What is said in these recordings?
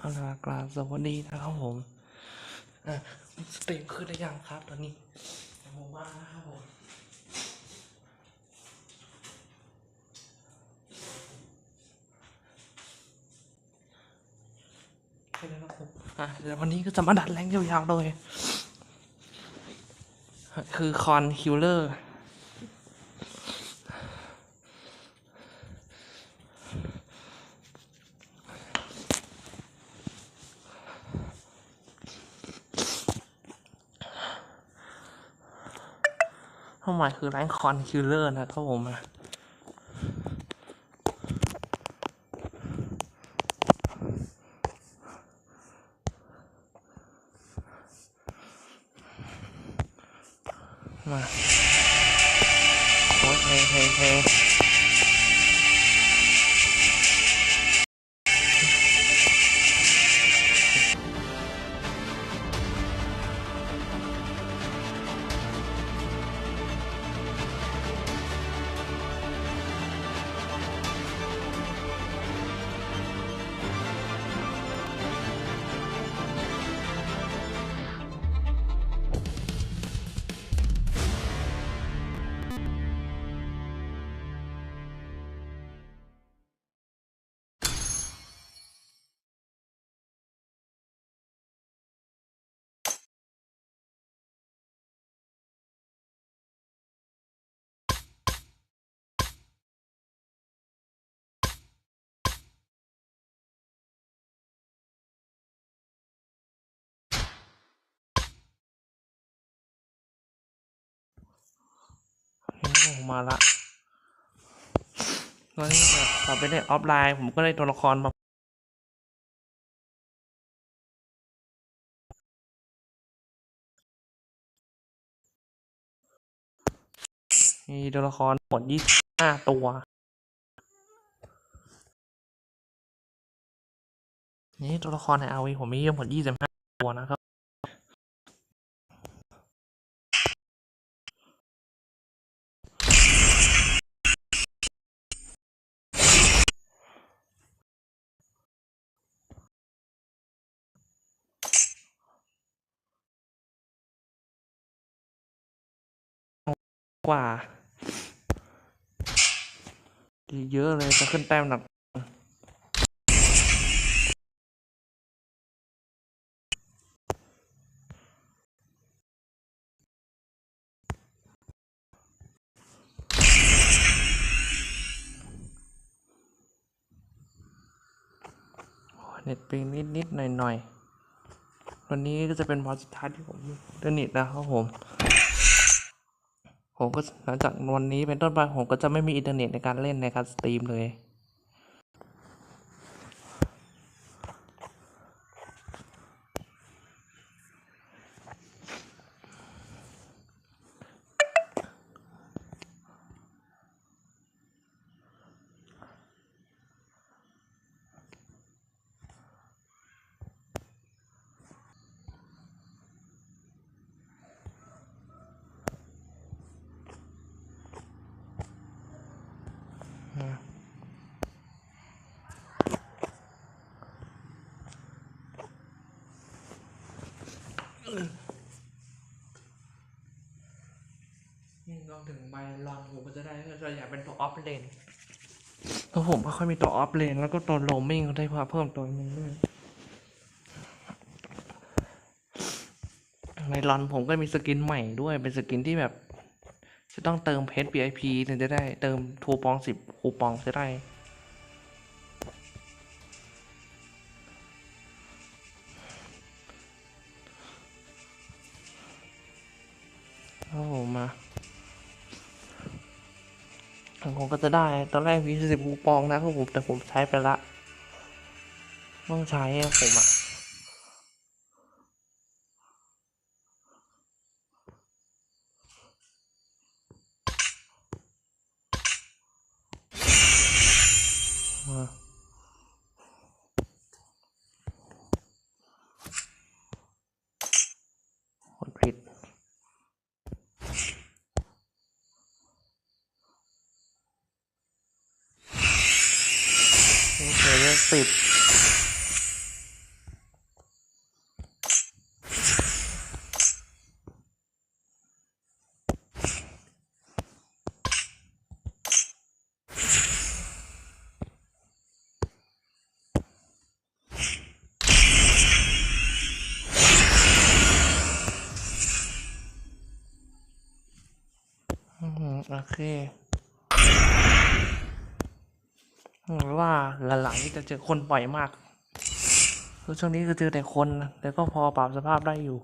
เอาละกราบสวัสดีนะครับผมอะสตรีมขึ้นหรือยังครับตอนนี้ผมว่านะครับผมขึ้นแล้วครับผมอะเดี๋ยววันนี้ก็จะมาดัดแรงยาวๆเลย คือคอนคิลเลอร์ ความหมายคือแรงคอนคิลเลอร์นะครับผมอะมาโอ้ยเพลงเพลงเพลง มมาละตอนนี้แบบต่อไปในออฟไลน์ ผมก็ได้ตัวละครมามีตัวละครหมดยี่สิบห้าตัว นี่ตัวละครในอาวีผมมีทั้งหมดยี่สิบห้าตัวนะครับ กว่า เยอะเลยจะขึ้นแต้มหนักเน็ตปิงนิดนิดหน่อยหน่อยๆวันนี้ก็จะเป็นวันสุดท้ายที่ผมเล่นเน็ตนะครับผม ผมก็หลังจากวันนี้เป็นต้นไปผมก็จะไม่มีอินเทอร์เน็ตในการเล่นในการสตรีมเลย ถึงใบลอนผมก็จะได้ก็อยากเป็นตัวออฟเลนเพราะผมไม่ค่อยมีตัวออฟเลนแล้วก็ตัวโรมมิ่งก็ได้เพิ่มตัวนึงด้วยในลอนผมก็มีสกินใหม่ด้วยเป็นสกินที่แบบ จะต้องเติมเพชร VIP ถึงจะได้เติมทูปองสิบคูปองจะได้ จะได้ ตอนแรกมีสิบคูปองนะครับผม แต่ผมใช้ไปละ ต้องใช้ผมอะ เลเวลสิบ ว่าหลังๆนี่จะเจอคนบ่อยมากคือช่วงนี้คือเจอแต่คนแต่ก็พอปรับสภาพได้อยู่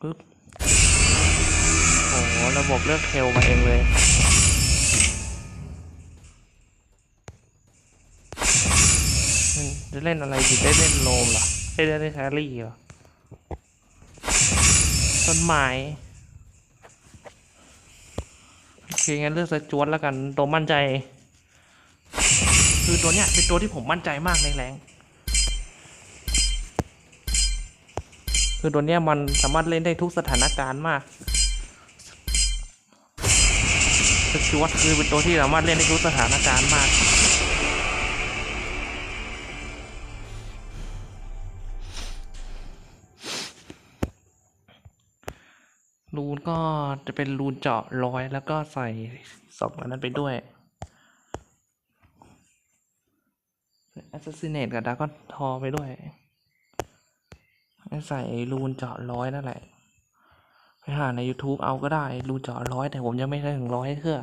ปึ๊บโอ้ระบบเลือกเทลมาเองเลยอืม จะเล่นอะไรดีได้เล่นโลมเหรอได้เล่นแครี่เหรอต้นไม้โอเคงั้นเลือกสจวตแล้วกันตัวมั่นใจ คือตัวเนี้ยเป็นตัวที่ผมมั่นใจมากในแรงคือตัวเนี้ยมันสามารถเล่นได้ทุกสถานการณ์มากสจวตคือเป็นตัวที่สามารถเล่นได้ทุกสถานการณ์มาก ก็จะเป็นรูนเจาะร้อยแล้วก็ใส่สองอันนั้นไปด้วย Assassinate กับดาก็ทอไปด้วยให้ใส่รูนเจาะร้อยนั่นแหละ ไปหาใน YouTube เอาก็ได้ รูนเจาะร้อยแต่ผมยังไม่ได้ถึงร้อยเครื่อ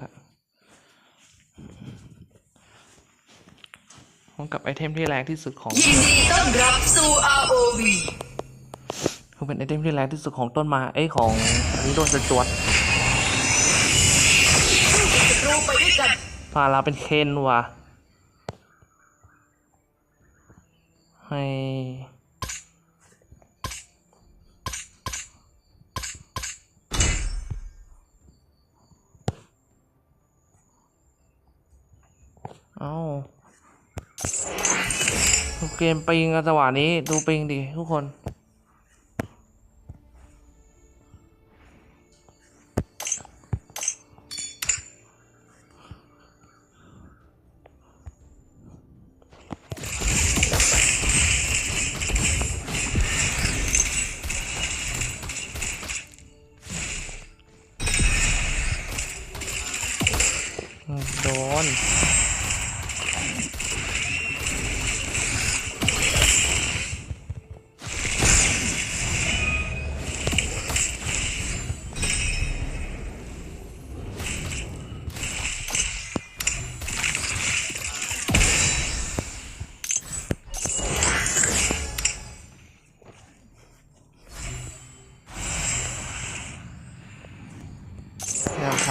พร้อมกับไอเทมที่แรงที่สุดของยินดีต้อนรับสู่ ROV คือเป็นไอเทมที่แรงที่สุดของต้นมาเอ้ยของอันนี้โดนสจวดรูไปด้วยกันพาเราเป็นเคนว่ะ ให้เอาเกมปิงกันจังหวะนี้ดูปิงดิทุกคน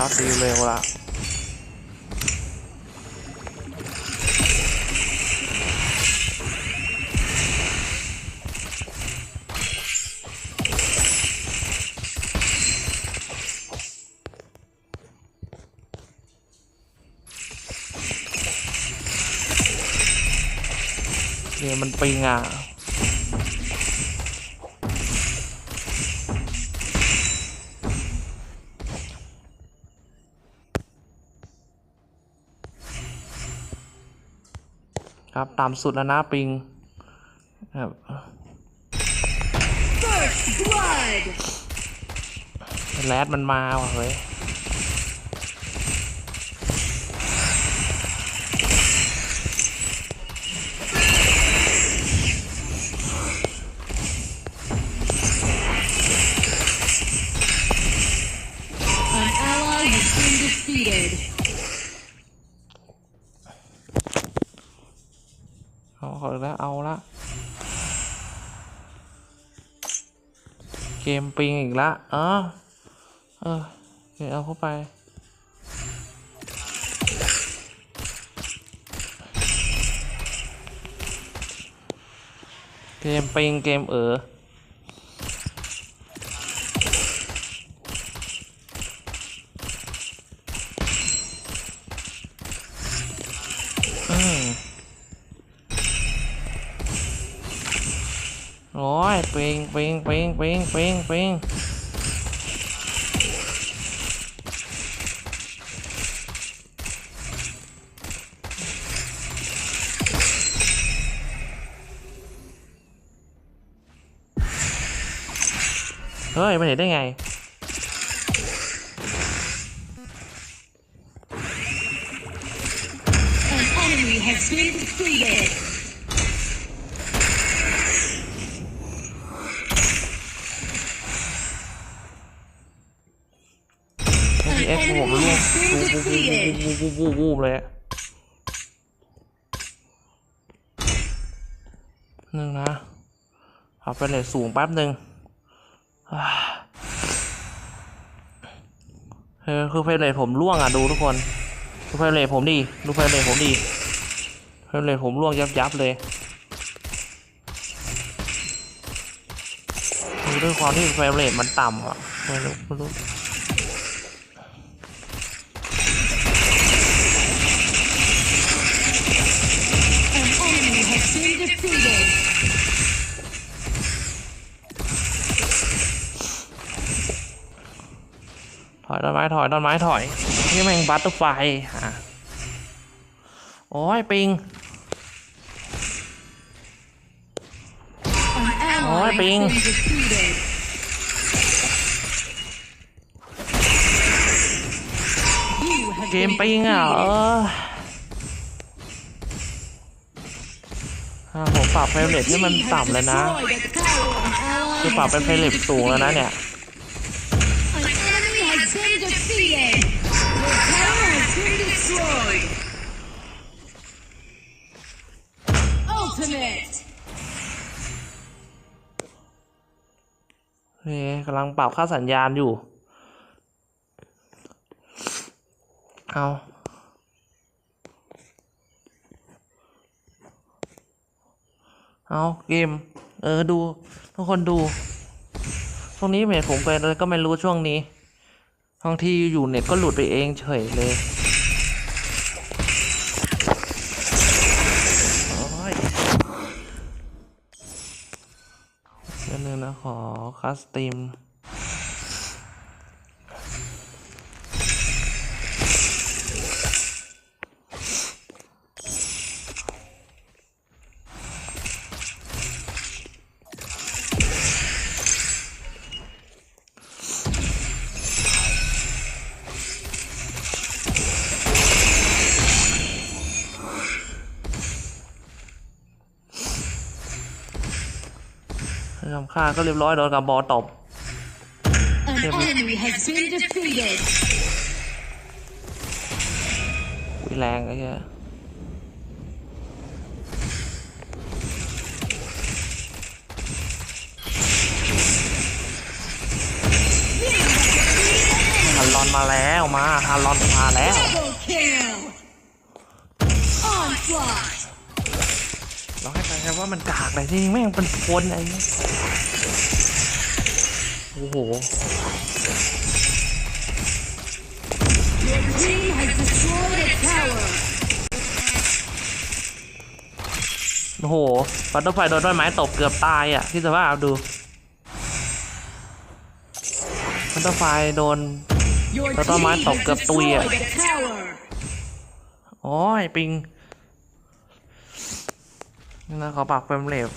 ยังครับดีเร็วละเกมมันปิงอะ ครับตามสุดแล้วนะปิงครับแรดมันมาว่ะเฮ้ย เกมปิงอีกละเออเออเดี๋ยวเอาเข้าไป เกมปิงเกมเออ โอ้ยปิงปิงปิงปิงปิงปิงเฮ้ยมันเห็นได้ไง เ been defeated. ไอพีเอ็กผม ร่วงวูบวูบวูบวูบูบูบเลยอะหนึ่งนะ เอาไปเลยสูงแป๊บหนึ่งอ่าเออคือไฟเลทผมร่วงอะดูทุกคนดูไฟเลทผมดีดูไฟเลทผมดีไฟเลทผมร่วงยับยับเลยด้วยความที่ไฟเลทมันต่ำอะไม่รู้ไม่รู้ ถอยต้นไม้ถอยต้นไม้ถอยนี่แม่งบัตเตอร์ไฟอะโอ้ยปิงโอ้ยปิงเกมปิงอะเออผมปรับเฟรมเรทให้มันต่ำเลยนะ คือปรับเป็นเฟรมเรทสูงแล้วนะเนี่ย been defeated. Your tower has been destroyed. Ultimate. เฮ้กำลังปรับค่าสัญญาณอยู่ เอาเอาเกม เออ ดู ทุกคนดูช่วงนี้เน็ตผมเป็นอะไรก็ไม่รู้ช่วงนี้ บางทีอยู่เน็ตก็หลุดไปเองเฉยเลยโอ้ยเดี๋ยวนึงนะขอคัสตรีม ทำค่าก็เรียบร้อยโดนกับบอตบ An enemy has been defeated. อุ้ยแรงไอ้เหี้ยทันรอนมาแล้วมาทันรอนมาแล้ว นะว่ามันกากอะไรจริงแม่งเป็นพนอะไรโอ้โหโอ้โหปัดต้นไฟโดนต้นไม้ตกเกือบตายอะที่สภาพดูปัดต้นไฟโดนต้นไม้ตกเกือบตุยอะโอ้ยปิง นี่นะขอปรับเฟรมเรท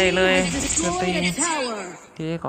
เฮ้ยเล่นไม่ได้เลย Your team has สตรี destroyed ม a tower. ที่ขอ